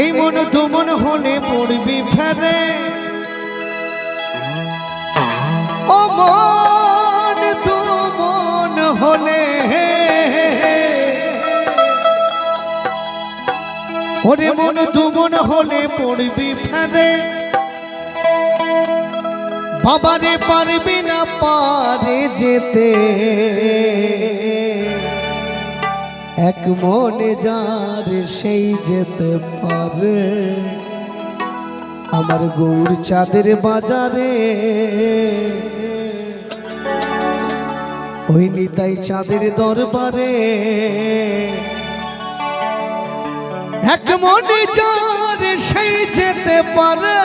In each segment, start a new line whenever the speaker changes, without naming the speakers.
এই মন দুমন হলে পড়বি ফেরে। ও মন দুমন হলে ওরে মন দুমন হলে পড়বি ফেরে। বাবারে পারবি না পারে যেতে। এক মনে যার সেই যেতে পারে আমার গৌর চাঁদের বাজারে। ওই নিতাই চাঁদের দরবারে। এক মনে যার সেই যেতে পারে।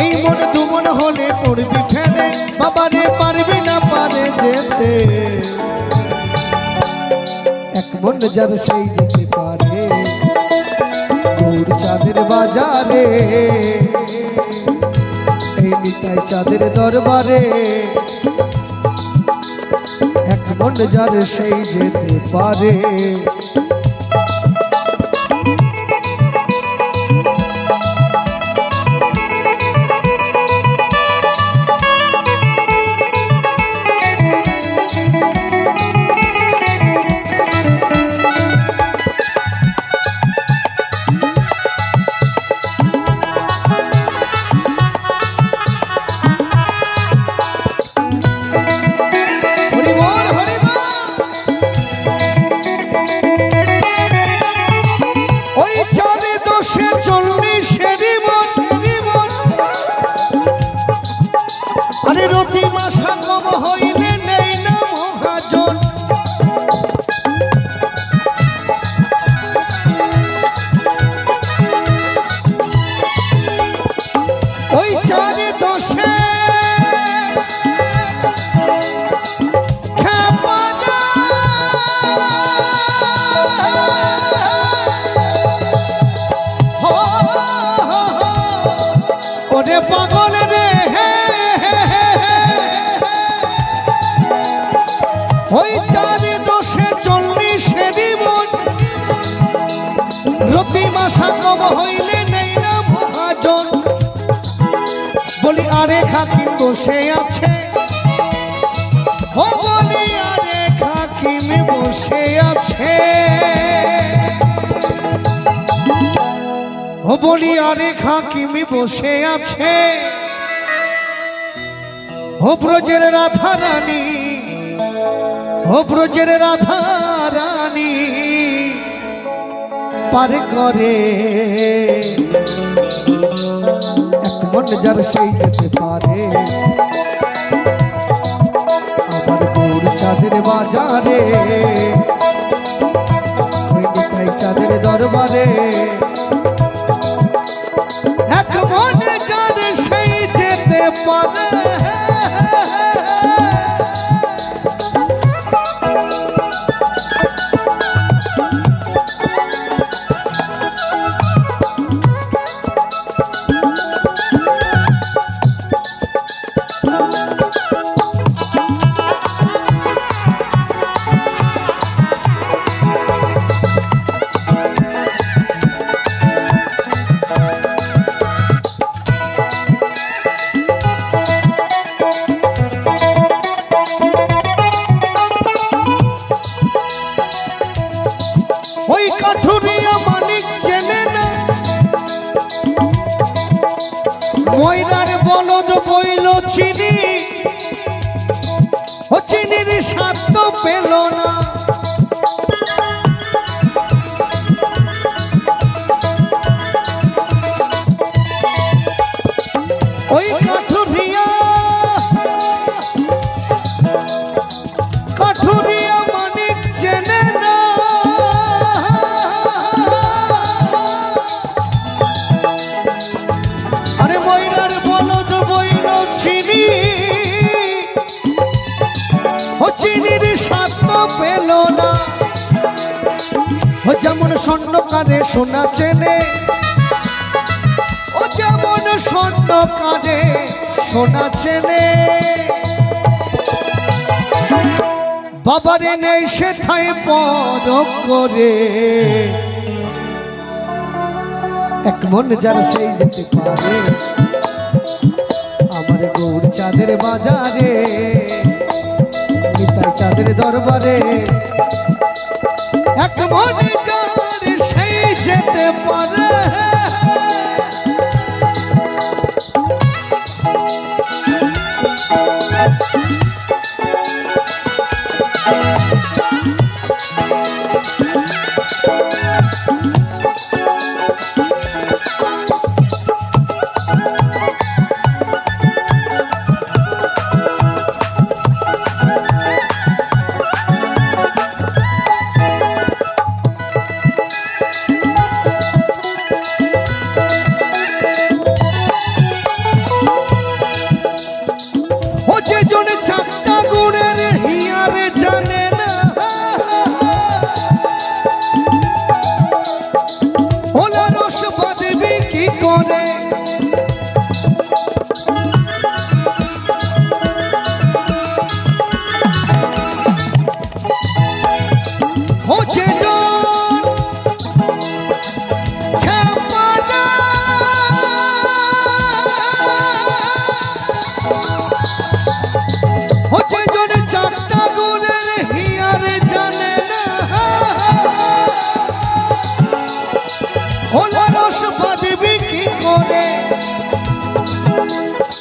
এই মন দুমন হলে পড়বি ফেলে বাবারে পারবি না পারে যেতে। এক মন যার সেই যেতে পারে গৌর চাঁদের বাজারে। এই চাঁদের দরবারে। মন যার সেই যেতে পারে। ওরে পাগল রে। ওই চারি দোষে চল্লিশেরই মন রতি মাসা কম হইলে নেই না মহাজন। বলি, আরে খাকি বসে আছে। ও বলি, আরে খাকিম বসে আছে। ও বলি, আরে খাকিমি বসে আছে। ও ব্রজের রাধা রানী, ও ব্রজের রাধা রানী, পারে করে। এক মন যার সেই যেতে পারে। আমার গৌর চাঁদের বাজারে তো পেল না। যেমন স্বর্ণ কানে সোনা চেনে, ও যেমন স্বর্ণ কানে সোনা চেনে। বাবারে নেই সে থাই পর করে। এক মন যার সেই যেতে পারে, আমার গৌর চাঁদের বাজারে চাঁদের দরবারে। ওলা রস বাঁধবি কি করে?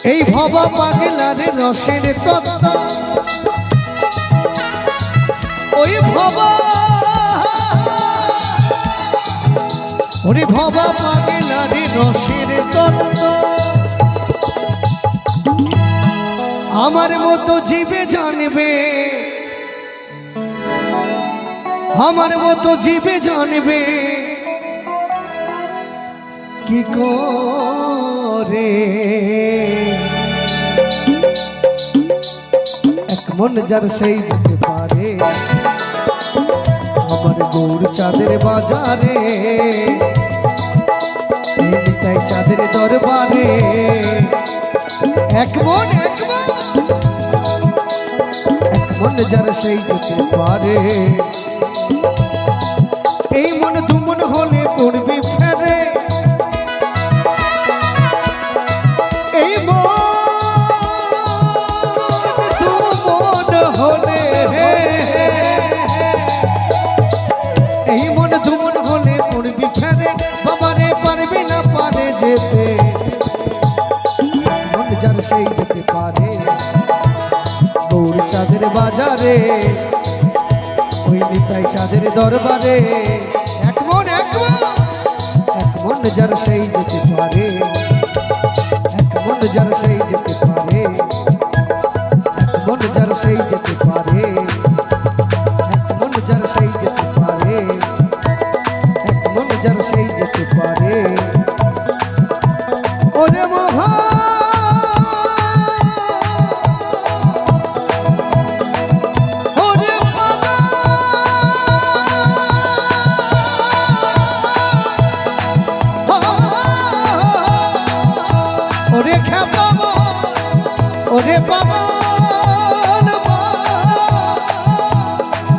এই ভবা পাগলারে রসের তত্ত্ব। ওই ভবা, ওরে ভবা পাগলারে রসের তত্ত্ব। আমার মতো জীবে জানবে, আমার মতো জীবে জানবে। কি করে মন যার সেই যেতে পারে। আমার গৌর চাঁদের বাজারে, নিতাই চাঁদের দরবারে। এক মন এক মন এক মন যার সেই যেতে পারে। এই মন দুমন হলে পড়বি সেই যেতে পারে। গৌর চাঁদের বাজারে, ওই নিতাই চাঁদের দরবারে। এক মন এক মন যার সেই যেতে পারে। এক মন যার সেই যেতে পারে। এক মন যার সেই যেতে পারে।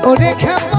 ওরে খেপ